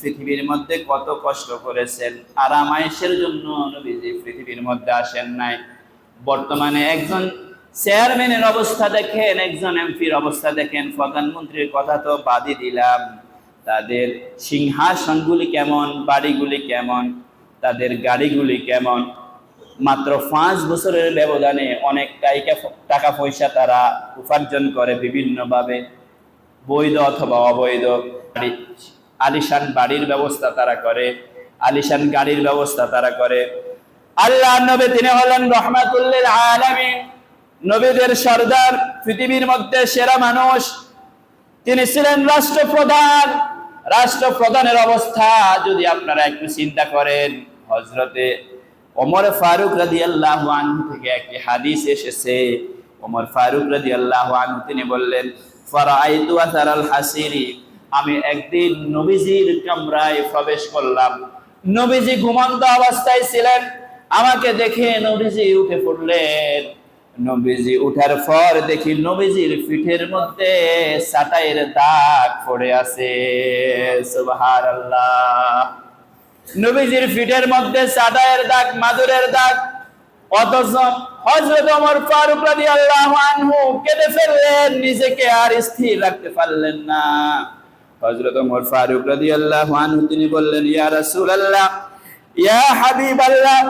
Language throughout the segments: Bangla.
পৃথিবীর মধ্যে কত কষ্ট করেছেন। আরাম আয়েশের জন্য নবীজি পৃথিবীর মধ্যে আসেন নাই। বর্তমানে একজন চেয়ারম্যানের অবস্থা দেখেন, একজন এমপির অবস্থা দেখেন। প্রধানমন্ত্রীর কথা তো বাদই দিলাম। তাদের সিংহাসনগুলি কেমন, বাড়িগুলি কেমন, তাদের গাড়িগুলি কেমন? মাত্র পাঁচ বছরের ব্যবধানে অনেক টাকা পয়সা তারা উপার্জন করে বিভিন্নভাবে। বৈধ অথবা অবৈধ আলিশান বাড়ির ব্যবস্থা তারা করে, আলিশান গাড়ির ব্যবস্থা তারা করে। আল্লাহ নবী তিনি হলেন রহমাতুল্লিল আলামিন। নবীদের সর্দার, পৃথিবীর মধ্যে সেরা মানুষ। তিনি ছিলেন রাষ্ট্রপ্রধান। রাষ্ট্রপ্রধানের অবস্থা যদি আপনারা একটু চিন্তা করেন হজরতে ওমর ফারুক রাদি আল্লাহ আনহু থেকে একটি হাদিস এসেছে। ওমর ফারুক রাদি আল্লাহ আনহু তিনি বললেন ফারাইতু আসারাল হাসিরি। আমি একদিন নবীজির কামরায় প্রবেশ করলাম। নবীজি ঘুমন্ত অবস্থায় ছিলেন। আমাকে দেখে নবীজি উঠে পড়লেন। নবীজি উঠার পর দেখি নবীজির পিঠের মধ্যে সাটাইয়ের দাগ পড়ে আছে। সুবহানাল্লাহ। নবীজির পিঠের মধ্যে সাটাইয়ের দাগ মাদুরের দাগ অথচ হযরত ওমর ফারুক রাদিয়াল্লাহু আনহু কেঁদে ফেললেন, নিজেকে আর স্থির রাখতে পারলেন না। হযরত ওমর ফারুক রাদিয়াল্লাহু আনহু, তিনি বললেন, ইয়া রাসূলুল্লাহ, ইয়া হাবিবাল্লাহ,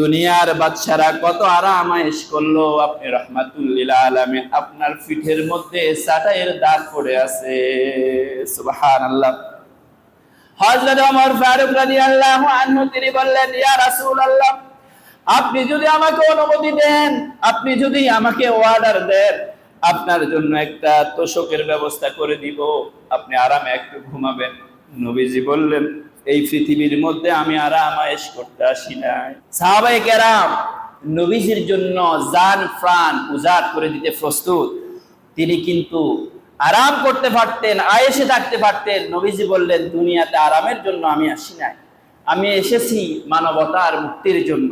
দুনিয়ার বাদশারা কত আরাম আয়েশ করল। আপনি রহমাতুল্লিল আলামিন আপনার পিঠের মধ্যে সাটাইয়ের দাগ পড়ে আছে। সুবহানাল্লাহ। হযরত ওমর ফারুক রাদিয়াল্লাহু আনহু, তিনি বললেন, ইয়া রাসূলুল্লাহ আপনি যদি আমাকে অনুমতি দেন, আপনি যদি আমাকে অর্ডার দেন, আপনার জন্য একটা তোষকের ব্যবস্থা করে দিব। আপনি আরামে একটু ঘুমাবেন। নবীজি বললেন, এই পৃথিবীর মধ্যে আমি আরাম আয়েশ করতে আসি নাই। সাহাবায়ে কেরাম নবীজির জন্য জান প্রাণ উজাড় করে দিতে প্রস্তুত। তিনি কিন্তু আরাম করতে পারতেন আয়েসে থাকতে পারতেন। নবীজি বললেন, দুনিয়াতে আরামের জন্য আমি আসি নাই। আমি এসেছি মানবতার মুক্তির জন্য।